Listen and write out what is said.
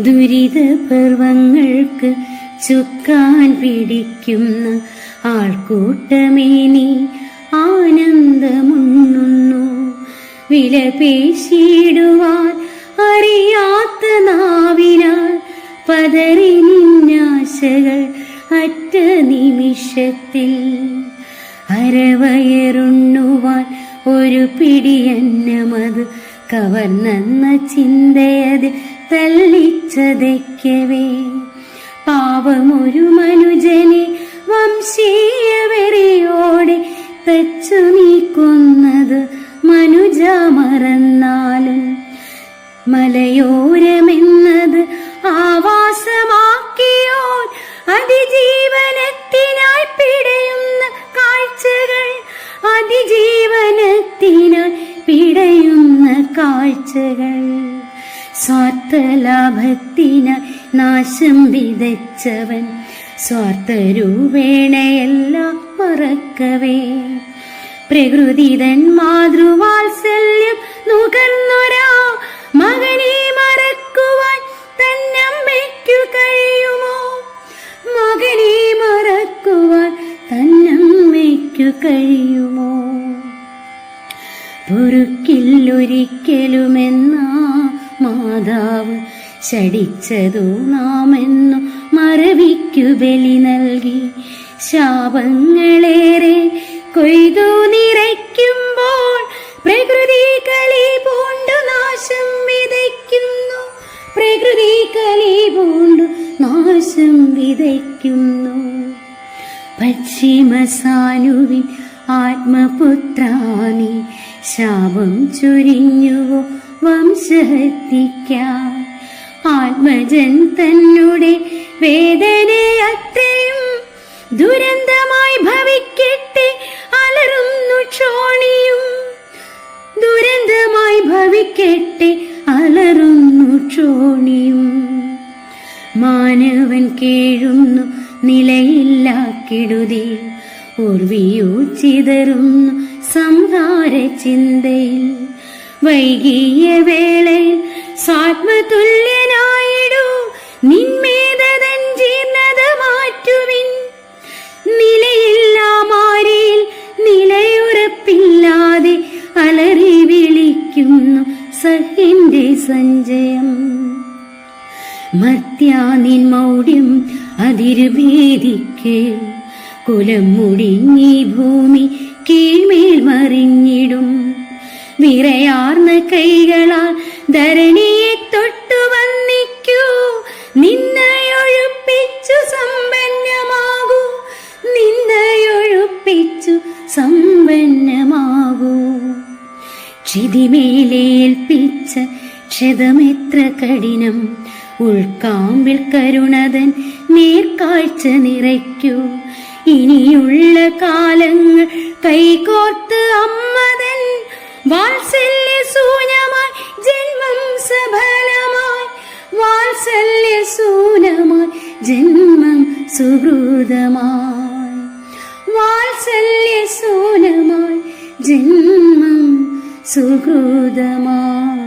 ദുരിത പർവങ്ങൾക്ക് ചുക്കാൻ പിടിക്കുന്ന ആൾക്കൂട്ടമേ നീ ആനന്ദമുണ്ണുന്നു. വില പേശിടുവാൻ അറിയാത്ത നാവിനാൽ പതറി നിന്നാശകൾ അറ്റ നിമിഷത്തിൽ അരവയറുണ്ണുവാൻ ഒരു പിടിയന്നമത് കവർന്നെന്ന ചിന്തയത് തള്ളിച്ചതയ്ക്കവേ. പാവമൊരു മനുജനെ വംശീയ വെറിയോടെ തച്ചു നീക്കുന്നത് മനുജ മറന്നാലും. മലയോരമെന്നത് ആവാസമാക്കിയോൻ അതിജീവനത്തിനായി പിടയുന്ന കാഴ്ചകൾ അതിജീവനത്തിനായി പിടയുന്ന കാഴ്ചകൾ. സ്വാർത്ഥലാഭത്തിനായി നാശം വിതച്ചവൻ സ്വാർത്ഥരൂപേണയെല്ലാം മറക്കവേ പ്രകൃതിതൻ മാതൃവാത്സല്യം നുകർന്നൊരാ മകനെ മറക്കുവാൻ തന്നമ്മയ്ക്കു കഴിയുമോ മകനെ മറക്കുവാൻ തന്നമ്മയ്ക്കു കഴിയുമോ പൊറുക്കില്ലൊരിക്കലുമെന്ന മാതാവ് ശടിച്ചതു നാമെന്നു മറവിക്കു ബലി നൽകി. ശാപങ്ങളേറെ കൊയ്തു നിറയ്ക്കുമ്പോൾ പ്രകൃതി കളി പൂണ്ടു നാശം വിതയ്ക്കുന്നു. പ്രകൃതി കളി പൂണ്ടു നാശം വിതയ്ക്കുന്നു. പശ്ചിമസാനുവിൻ ആത്മപുത്രാനി ശാപം ചൊരിഞ്ഞുവോ? വംശഹത്യയ്ക്കാൻ ആത്മജൻ തന്നെ വേദനയത്രയും ദുരന്തമായി ഭവിക്കട്ടെ അലറുന്നു ക്ഷോണിയും. ദുരന്തമായി ഭവിക്കട്ടെ അലറുന്നു ക്ഷോണിയും. മാനവൻ കേഴുന്നു നിലയില്ല കെടുതി ഓർവിയോ ചിതറുന്നു സംഹാര ചിന്തയിൽ. വൈകിയ വേളയിൽ സ്വാത്മതുല്യനായിടൂ നിന്മേതൻ ജീർണത മാറ്റുവിൻ. നിലയില്ല മാരിയിൽ നിലയുറപ്പില്ലാതെ അലറി വിളിക്കുന്നു സഹിന്റെ സഞ്ചയം. മർത്യാനിൻ മൗഢ്യം അതിരുഭേദിക്കേ. കുലം മുടിഞ്ഞി ഭൂമി കീഴ്മേൽ മറിഞ്ഞിടും. വിറയാർന്ന കൈകളാൽ ധരണിയെ തൊട്ടു വന്നിക്കൂ. നിന്നയൊഴുപ്പിച്ചു സമ്പന്നമാകൂ. നിന്നയൊഴുപ്പിച്ചു സമ്പന്നമാകൂ. ക്ഷിതിമേലേൽപ്പിച്ച ക്ഷതമെത്ര കഠിനം. ഉൾക്കാമ്പിൽ കരുണതൻ നേർക്കാഴ്ച നിറയ്ക്കൂ. ഇനിയുള്ള കാലങ്ങൾ കൈകോർത്ത് അമ്മതൻ വാത്സല്യ സൂനമായി ജന്മം സഫലമായി വാത്സല്യ സൂനമായി ജന്മം സുഹൃതമായി വാത്സല്യ സൂനമായി ജന്മം സുഹൃതമായി